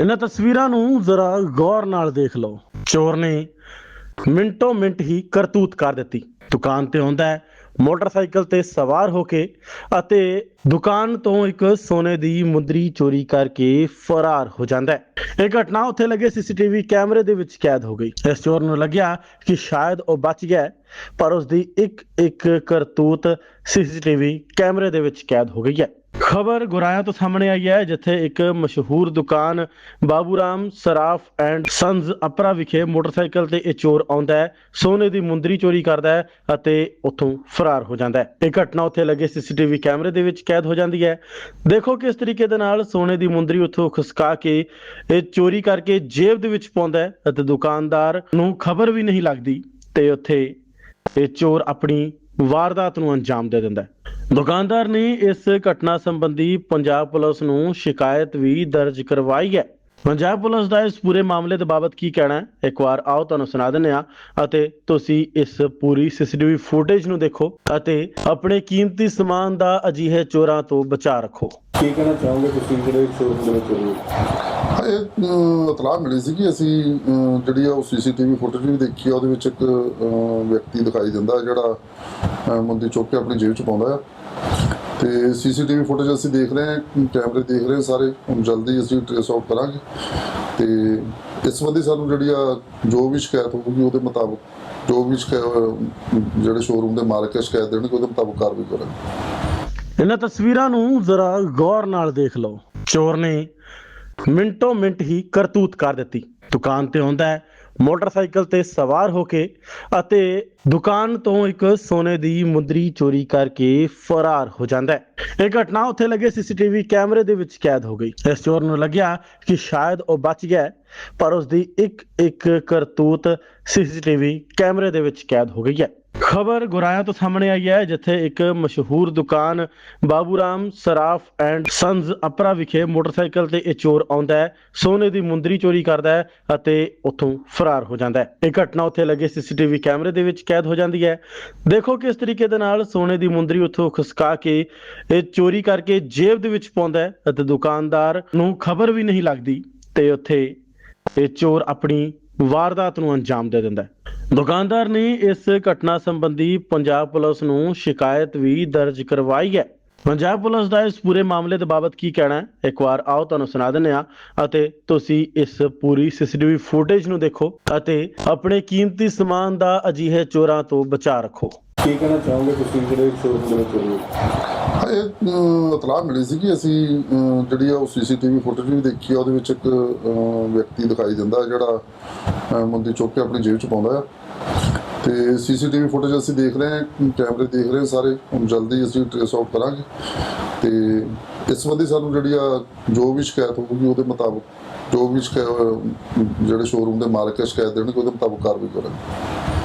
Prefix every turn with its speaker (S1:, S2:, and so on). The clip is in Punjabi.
S1: ਇਹਨਾਂ ਤਸਵੀਰਾਂ ਨੂੰ ਜ਼ਰਾ ਗੌਰ ਨਾਲ ਦੇਖ ਲਓ। ਚੋਰ ਨੇ ਮਿੰਟੋ ਮਿੰਟ ਹੀ ਕਰਤੂਤ ਕਰ ਦਿੱਤੀ। ਦੁਕਾਨ ਤੇ ਆਉਂਦਾ ਹੈ, ਮੋਟਰਸਾਈਕਲ ਤੇ ਸਵਾਰ ਹੋ ਕੇ ਅਤੇ ਦੁਕਾਨ ਤੋਂ ਇੱਕ ਸੋਨੇ ਦੀ ਮੁੰਦਰੀ ਚੋਰੀ ਕਰਕੇ ਫਰਾਰ ਹੋ ਜਾਂਦਾ ਹੈ। ਇਹ ਘਟਨਾ ਉੱਥੇ ਲੱਗੇ ਸੀਸੀਟੀਵੀ ਕੈਮਰੇ ਦੇ ਵਿੱਚ ਕੈਦ ਹੋ ਗਈ। ਇਸ ਚੋਰ ਨੂੰ ਲੱਗਿਆ ਕਿ ਸ਼ਾਇਦ ਉਹ ਬਚ ਗਿਆ ਪਰ ਉਸ ਦੀ ਇੱਕ ਇੱਕ ਕਰਤੂਤ ਸੀਸੀਟੀਵੀ ਕੈਮਰੇ ਦੇ ਵਿੱਚ ਕੈਦ ਹੋ ਗਈ ਹੈ। ਖਬਰ ਗੁਰਾਇਆ ਤੋਂ ਸਾਹਮਣੇ ਆਈ ਹੈ, ਜਿੱਥੇ ਇੱਕ ਮਸ਼ਹੂਰ ਦੁਕਾਨ ਬਾਬੂਰਾਮ ਸਰਾਫ ਐਂਡ ਸੰਜ਼ ਅਪਰਾ ਵਿਖੇ ਮੋਟਰਸਾਈਕਲ ਤੇ ਇਹ ਚੋਰ ਆਉਂਦਾ ਹੈ, ਸੋਨੇ ਦੀ ਮੁੰਦਰੀ ਚੋਰੀ ਕਰਦਾ ਹੈ ਅਤੇ ਉੱਥੋਂ ਫਰਾਰ ਹੋ ਜਾਂਦਾ ਹੈ। ਇਹ ਘਟਨਾ ਉੱਥੇ ਲੱਗੇ ਸੀਸੀਟੀਵੀ ਕੈਮਰੇ ਦੇ ਵਿੱਚ ਕੈਦ ਹੋ ਜਾਂਦੀ ਹੈ। ਦੇਖੋ ਕਿਸ ਤਰੀਕੇ ਦੇ ਨਾਲ ਸੋਨੇ ਦੀ ਮੁੰਦਰੀ ਉੱਥੋਂ ਖੁਸਕਾ ਕੇ ਇਹ ਚੋਰੀ ਕਰਕੇ ਜੇਬ ਦੇ ਵਿੱਚ ਪਾਉਂਦਾ ਹੈ ਅਤੇ ਦੁਕਾਨਦਾਰ ਨੂੰ ਖਬਰ ਵੀ ਨਹੀਂ ਲੱਗਦੀ ਤੇ ਉੱਥੇ ਇਹ ਚੋਰ ਆਪਣੀ ਵਾਰਦਾਤ ਨੂੰ ਅੰਜਾਮ ਦੇ ਦਿੰਦਾ ਹੈ। ਦੁਕਾਨਦਾਰ ਨੇ ਇਸ ਘਟਨਾ ਸੰਬੰਧੀ ਪੰਜਾਬ ਪੁਲਿਸ ਨੂੰ ਸ਼ਿਕਾਇਤ ਵੀ ਦਰਜ ਕਰਵਾਈ ਹੈ। ਪੰਜਾਬ ਪੁਲਿਸ ਦਾ ਇਸ ਪੂਰੇ ਮਾਮਲੇ ਦੇ ਬਾਬਤ ਕੀ ਕਹਿਣਾ ਹੈ? ਇੱਕ ਵਾਰ ਆਓ, ਤੁਹਾਨੂੰ ਸੁਣਾ ਦਿੰਦੇ ਹਾਂ ਅਤੇ ਤੁਸੀਂ ਇਸ ਪੂਰੀ ਸੀਸੀਟੀਵੀ ਫੁਟੇਜ ਨੂੰ ਦੇਖੋ ਅਤੇ ਆਪਣੇ ਕੀਮਤੀ ਸਮਾਨ ਦਾ ਅਜਿਹੇ ਚੋਰਾਂ ਤੋਂ ਬਚਾ ਰੱਖੋ।
S2: ਕੀ ਕਹਿਣਾ ਚਾਹੋਗੇ ਤੁਸੀਂ ਜਿਹੜੇ ਸ਼ੋਰੂਮ ਦੇ ਵਿੱਚ ਹੋਏ?
S3: ਇਹ ਅਮ, ਇਤਲਾਹ ਮਿਲੀ ਸੀ ਕਿ ਅਸੀਂ ਅਮ, ਜਿਹੜੀ ਆ ਉਹ ਸੀਸੀਟੀਵੀ ਫੁਟੇਜ ਵੀ ਦੇਖੀ ਆ ਉਹਦੇ ਵਿੱਚ ਇੱਕ ਅਮ, ਵਿਅਕਤੀ ਦਿਖਾਈ ਦਿੰਦਾ ਜਿਹੜਾ ਅਮ, ਮੁੰਦੀ ਚੁੱਕ ਕੇ ਆਪਣੀ ਜੇਬ 'ਚ ਪਾਉਂਦਾ ਆ। ਤੇ ਸੀਸੀਟੀਵੀ ਫੁਟੇਜ ਅਸੀਂ ਦੇਖ ਰਹੇ ਹਾਂ ਕੈਮਰੇ ਦੇਖ ਰਹੇ ਹਾਂ ਸਾਰੇ ਹੁਣ ਜਲਦੀ ਅਸੀਂ ਟ੍ਰੇਸ ਆਊਟ ਕਰਾਂਗੇ। ਤੇ ਇਸ ਸੰਬੰਧੀ ਸਾਨੂੰ ਜਿਹੜੀ ਆ ਜੋ ਵੀ ਸ਼ਿਕਾਇਤ ਹੋਊਗੀ ਉਹਦੇ ਮੁਤਾਬਕ ਜੋ ਵੀ ਸ਼ਿਕਾਇਤ ਜਿਹੜੇ ਸ਼ੋਰੂਮ ਦੇ ਮਾਲਕ ਹੈ ਸ਼ਿਕਾਇਤ ਦੇਣਗੇ ਉਹਦੇ ਮੁਤਾਬਕ ਕਾਰਵਾਈ ਕਰਾਂਗੇ।
S1: ਇਹਨਾਂ ਤਸਵੀਰਾਂ ਨੂੰ ਜ਼ਰਾ ਗੌਰ ਨਾਲ ਦੇਖ ਲਓ। ਚੋਰ ਨੇ ਮਿੰਟੋ ਮਿੰਟ ਹੀ ਕਰਤੂਤ ਕਰ ਦਿੱਤੀ। ਦੁਕਾਨ ਤੇ ਆਉਂਦਾ ਹੈ, ਮੋਟਰਸਾਈਕਲ ਤੇ ਸਵਾਰ ਹੋ ਕੇ ਅਤੇ ਦੁਕਾਨ ਤੋਂ ਇੱਕ ਸੋਨੇ ਦੀ ਮੁੰਦਰੀ ਚੋਰੀ ਕਰਕੇ ਫਰਾਰ ਹੋ ਜਾਂਦਾ ਹੈ। ਇਹ ਘਟਨਾ ਉੱਥੇ ਲੱਗੇ ਸੀਸੀਟੀਵੀ ਕੈਮਰੇ ਦੇ ਵਿੱਚ ਕੈਦ ਹੋ ਗਈ। ਇਸ ਚੋਰ ਨੂੰ ਲੱਗਿਆ ਕਿ ਸ਼ਾਇਦ ਉਹ ਬਚ ਗਿਆ ਪਰ ਉਸ ਦੀ ਇੱਕ ਇੱਕ ਕਰਤੂਤ ਸੀਸੀਟੀਵੀ ਕੈਮਰੇ ਦੇ ਵਿੱਚ ਕੈਦ ਹੋ ਗਈ ਹੈ। ਖਬਰ ਗੁਰਾਇਆ ਤੋਂ ਸਾਹਮਣੇ ਆਈ ਹੈ, ਜਿੱਥੇ ਇੱਕ ਮਸ਼ਹੂਰ ਦੁਕਾਨ ਬਾਬੂ ਰਾਮ ਸਰਾਫ ਐਂਡ ਸੰਜ਼ ਅਪਰਾ ਵਿਖੇ ਮੋਟਰਸਾਈਕਲ ਤੇ ਇਹ ਚੋਰ ਆਉਂਦਾ ਹੈ, ਸੋਨੇ ਦੀ ਮੁੰਦਰੀ ਚੋਰੀ ਕਰਦਾ ਹੈ ਅਤੇ ਉੱਥੋਂ ਫਰਾਰ ਹੋ ਜਾਂਦਾ ਹੈ। ਇਹ ਘਟਨਾ ਉੱਥੇ ਲੱਗੇ ਸੀਸੀਟੀਵੀ ਕੈਮਰੇ ਦੇ ਵਿੱਚ ਕੈਦ ਹੋ ਜਾਂਦੀ ਹੈ। ਦੇਖੋ ਕਿਸ ਤਰੀਕੇ ਦੇ ਨਾਲ ਸੋਨੇ ਦੀ ਮੁੰਦਰੀ ਉੱਥੋਂ ਖੁਸਕਾ ਕੇ ਇਹ ਚੋਰੀ ਕਰਕੇ ਜੇਬ ਦੇ ਵਿੱਚ ਪਾਉਂਦਾ ਹੈ ਅਤੇ ਦੁਕਾਨਦਾਰ ਨੂੰ ਖਬਰ ਵੀ ਨਹੀਂ ਲੱਗਦੀ ਤੇ ਉੱਥੇ ਇਹ ਚੋਰ ਆਪਣੀ ਵਾਰਦਾਤ ਨੂੰ ਅੰਜਾਮ ਦੇ ਦਿੰਦਾ ਹੈ। ਦੁਕਾਨਦਾਰ ਨੇ ਇਸ ਘਟਨਾ ਸੰਬੰਧੀ ਪੰਜਾਬ ਪੁਲਿਸ ਨੂੰ ਸ਼ਿਕਾਇਤ ਵੀ ਦਰਜ ਕਰਵਾਈ ਹੈ। ਪੰਜਾਬ ਪੁਲਿਸ ਦਾ ਇਸ ਪੂਰੇ ਮਾਮਲੇ ਦੇ ਬਾਬਤ ਕੀ ਕਹਿਣਾ ਹੈ? ਇੱਕ ਵਾਰ ਆਓ ਤੁਹਾਨੂੰ ਸੁਣਾ ਦਿੰਦੇ ਹਾਂ। ਅਤੇ ਤੁਸੀਂ ਇਸ ਪੂਰੀ ਸੀਸੀਟੀਵੀ ਫੁਟੇਜ ਨੂੰ ਦੇਖੋ ਅਤੇ ਆਪਣੇ ਕੀਮਤੀ ਸਮਾਨ ਦਾ ਅਜਿਹੇ ਚੋਰਾਂ ਤੋਂ ਬਚਾ ਰੱਖੋ।
S2: ਕੀ ਕਹਿਣਾ ਚਾਹੋਗੇ ਤੁਸੀਂ ਜਿਹੜੇ ਸ਼ੋਰੂਮ ਦੇ ਵਿੱਚ ਹੋਏ
S3: ਇਹ ਅਮ, ਇਤਲਾਹ ਮਿਲੀ ਸੀ ਕਿ ਅਸੀਂ ਅਮ, ਜਿਹੜੀ ਆ ਉਹ ਸੀਸੀਟੀਵੀ ਫੁਟੇਜ ਵੀ ਦੇਖੀ ਆ ਉਹਦੇ ਵਿੱਚ ਇੱਕ ਅਮ, ਵਿਅਕਤੀ ਦਿਖਾਈ ਦਿੰਦਾ ਜਿਹੜਾ ਮੁੰਦੀ ਚੁੱਕ ਕੇ ਆਪਣੀ ਜੇਬ 'ਚ ਪਾਉਂਦਾ ਆ। ਤੇ ਸੀਸੀਟੀਵੀ ਫੁਟੇਜ ਅਸੀਂ ਦੇਖ ਰਹੇ ਹਾਂ, ਕੈਮਰੇ ਦੇਖ ਰਹੇ ਹਾਂ ਸਾਰੇ। ਜਲਦੀ ਅਸੀਂ ਟ੍ਰੇਸ ਆਊਟ ਕਰਾਂਗੇ। ਤੇ ਇਸ ਸੰਬੰਧੀ ਸਾਨੂੰ ਜਿਹੜੀ ਆ ਜੋ ਵੀ ਸ਼ਿਕਾਇਤ ਹੋਊਗੀ, ਉਹਦੇ ਮੁਤਾਬਕ ਜੋ ਵੀ ਸ਼ਿਕਾਇਤ ਜਿਹੜੇ ਸ਼ੋਰੂਮ ਦੇ ਮਾਲਕ ਹੈ ਸ਼ਿਕਾਇਤ ਦੇਣਗੇ, ਉਹਦੇ ਮੁਤਾਬਕ ਕਾਰਵਾਈ ਕਰਾਂਗੇ।